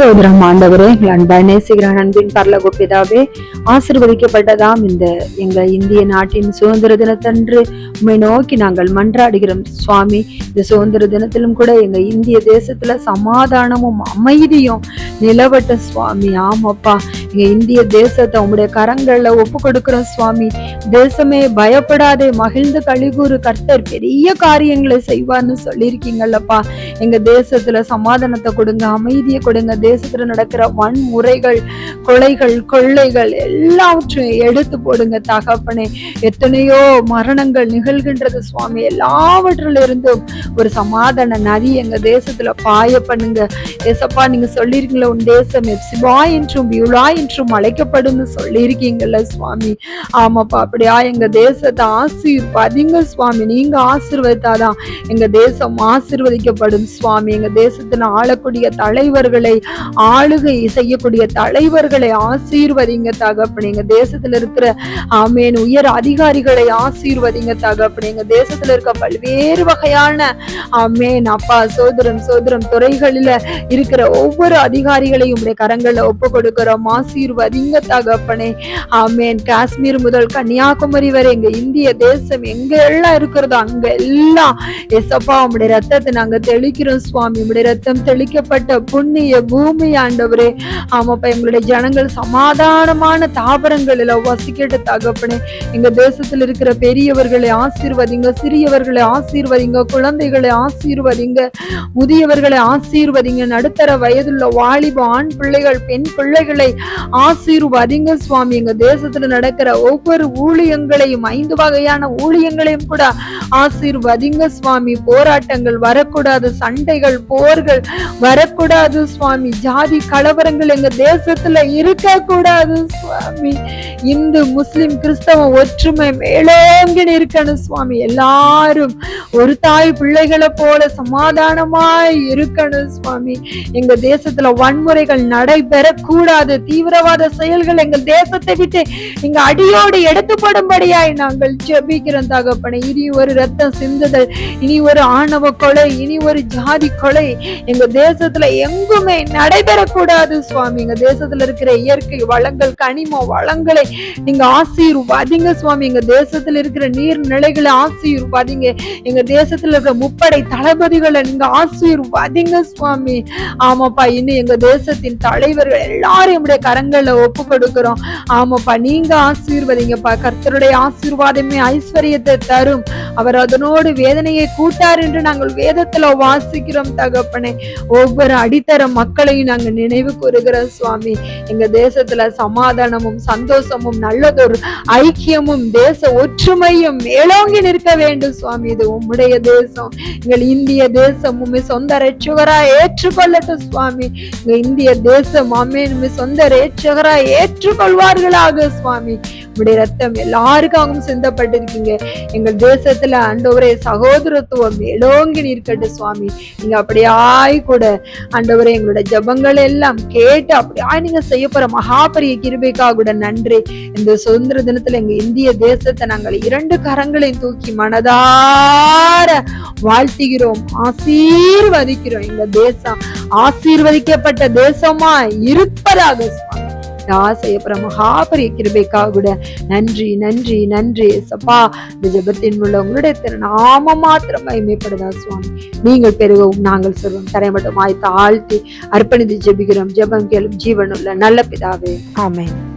சோதரம் ஆண்டவரே எங்கள் அன்பாய் நேசிக்கிற அன்பின் பரலோக ஆசிர்வதிக்கப்பட்டதாம் இந்த எங்க இந்திய நாட்டின் சுதந்திர தினத்தன்று உண்மை நோக்கி நாங்கள் மன்றாடுகிறோம். சுவாமி இந்த சுதந்திர தினத்திலும் கூட எங்க இந்திய தேசத்துல சமாதானமும் அமைதியும் நிலவட்ட சுவாமி. ஆமாப்பா இந்திய தேசத்தை உங்களுடைய கரங்கள்ல ஒப்பு கொடுக்கிறோம் சுவாமி. தேசமே பயப்படாதே மகிழ்ந்து கழிகூறு கர்த்தர் பெரிய காரியங்களை செய்வார்னு சொல்லியிருக்கீங்கல்லப்பா. எங்க தேசத்துல சமாதானத்தை கொடுங்க அமைதியை கொடுங்க. தேசத்துல நடக்கிற வன்முறைகள் கொலைகள் கொள்ளைகள் எல்லாவற்றையும் எடுத்து போடுங்க தகப்பனே. எத்தனையோ மரணங்கள் நிகழ்கின்றது சுவாமி. எல்லாவற்றில இருந்தும் ஒரு சமாதான நதி எங்க தேசத்துல பாய பண்ணுங்க. ஏசப்பா நீங்க சொல்லிருக்கீங்களா உன் தேசம் எப்சிபா என்றும் பியுலா என்றும் அழைக்கப்படும் சொல்லியிருக்கீங்கல்ல சுவாமி. ஆமாப்பா அப்படியா? எங்க தேசத்தை ஆசீர்வதிங்க சுவாமி. நீங்க ஆசீர்வதித்தாதான் எங்க தேசம் ஆசீர்வதிக்கப்படும் சுவாமி. எங்க தேசத்தின் ஆளக்கூடிய தலைவர்களை ஆளுகை செய்யக்கூடிய தலைவர்களை ஆசீர்வதிங்க தகப்பன். எங்க தேசத்துல இருக்கிற ஆமேன் உயர் அதிகாரிகளை ஆசீர்வதிங்க தகப்பன். எங்க தேசத்துல இருக்க பல்வேறு வகையான ஆமேன் அப்பா சோதரம் சோதரம் துறைகளில இருக்கிற ஒவ்வொரு அதிகாரிகளையும் உடைய கரங்கள்ல ஒப்பு கொடுக்கிறோம் ஆசீர்வதிங்க தகப்பனே ஆமேன். காஷ்மீர் முதல் கன்னியாகுமரி வரை எங்க இந்திய தேசம் எங்க எல்லாம் இருக்கிறதோ அங்க எல்லாம் எசப்பா உங்களுடைய ரத்தத்தை நாங்க தெளிக்கிறோம் சுவாமி. உங்களுடைய ரத்தம் தெளிக்கப்பட்ட புண்ணிய பூமி ஆண்டவரே. ஆமாப்பா எங்களுடைய ஜனங்கள் சமாதானமான தாவரங்களில் வசிக்கிட்ட தகப்பனே. எங்க தேசத்துல இருக்கிற பெரியவர்களை ஆசீர்வதிங்க சிறியவர்களை ஆசீர்வதிங்க குழந்தைகளை ஆசீர்வதிங்க முதியவர்களை ஆசீர்வதிங்க. நடுத்தர வயதுள்ள வாலிப ஆண் பிள்ளைகள் பெண் பிள்ளைகளை ஆசீர்வாதிங்க சுவாமி. எங்க தேசத்துல நடக்கிற ஒவ்வொரு ஊழியங்களையும் ஐந்து வகையான ஊழியங்களையும் கூட ஆசீர்வதிங்க சுவாமி. போராட்டங்கள் வரக்கூடாது சண்டைகள் போர்கள் வரக்கூடாது சுவாமி. ஜாதி கலவரங்கள் எங்க தேசத்துல இருக்க கூடாது சுவாமி. இந்து முஸ்லிம் கிறிஸ்தவ ஒற்றுமை மேலோங்கி இருக்கணும் சுவாமி. எல்லாரும் ஒரு தாய் பிள்ளைகளை போல சமாதானமாய் இருக்கணும் சுவாமி. எங்க தேசத்துல வன்முறைகள் நடைபெறக்கூடாது கூடாது தீவிரவாத செயல்கள் எங்கள் தேசத்தை விட்டு நீங்க அடியோடு எடுத்துப்படும்படியாய் நாங்கள் ஜெபிக்கிறோம் தகப்பனை. இனி ஒரு ரத்தம் சிந்துதல் இனி ஒரு ஆணவ கொலை இனி ஒரு ஜாதி கொலை எங்க தேசத்துல எங்குமே நடைபெறக்கூடாது சுவாமி. எங்க தேசத்துல இருக்கிற இயற்கை வளங்கள் கனிம வளங்களை நீங்க ஆசீர்வாதிங்க சுவாமி. எங்க தேசத்துல இருக்கிற நீர்நிலைகளை ஆசீர்வாதிங்க. எங்க தேசத்துல இருக்கிற முப்படை தளபதிகளை நீங்க ஆசீர்வாதிங்க சுவாமி. ஆமாப்பா இன்னும் எங்க தேசத்தின் தலைவர்கள் எல்லாரும் நம்முடைய கரங்களை ஒப்பு கொடுக்கிறோம் ஆமாப்பா நீங்க ஆசீர்வதிங்கப்பா. கர்த்தருடைய ஆசீர்வாதமே ஐஸ்வர்யத்தை தரும். அவர் அதனோடு வேதனையை கூட்டார் என்று நாங்கள் வேதத்துல வாசிக்கிறோம் தகப்பனே. ஒவ்வொரு அடித்தர மக்களையும் நாங்கள் நினைவு கூறுகிறோம் சுவாமி. எங்க தேசத்துல சமாதானமும் சந்தோஷமும் நல்லதொரு ஐக்கியமும் தேச ஒற்றுமையும் மேலோங்கி நிற்க வேண்டும் சுவாமி. இது உம்முடைய தேசம். எங்கள் இந்திய தேசம் உண்மை சொந்த ரட்சகரா ஏற்றுக்கொள்ளட்டும் சுவாமி. எங்க இந்திய தேசம் அம்மே சொந்த ரட்சகரா ஏற்றுக்கொள்வார்களாக சுவாமி. உடைய ரத்தம் எல்லாருக்காகவும் சிந்தப்பட்டிருக்கீங்க. எங்கள் தேசத்துல ஆண்டவரே சகோதரத்துவம் மேலோங்கி நிற்கட்டும் சுவாமி. நீங்க அப்படியாய் கூட ஆண்டவரே எங்களோட ஜபங்கள் எல்லாம் கேட்டு அப்படியாய் நீங்க செய்ய போற மகாபரிய கிருபைக்காக கூட நன்றி. இந்த சுதந்திர தினத்துல எங்க இந்திய தேசத்தை நாங்கள் இரண்டு கரங்களையும் தூக்கி மனதார வாழ்த்துகிறோம். ஆசீர்வதிக்கிறோம். எங்க தேசம் ஆசீர்வதிக்கப்பட்ட தேசமா இருப்பதாக சுவாமி. செய்யப்படுற மகாபரிய கிருபைக்காக கூட நன்றி நன்றி நன்றி. சப்பா இந்த ஜெபத்தின் உள்ள உங்களுடைய திருநாம மாத்திரம் மகிமைப்படுதா சுவாமி. நீங்கள் பெருகவும் நாங்கள் சொல்வோம். தரைமட்டமாய் தாழ்த்தி அர்ப்பணித்து ஜெபிக்கிறோம். ஜெபம் கேளும் ஜீவனுள்ள நல்ல பிதாவே. ஆமேன்.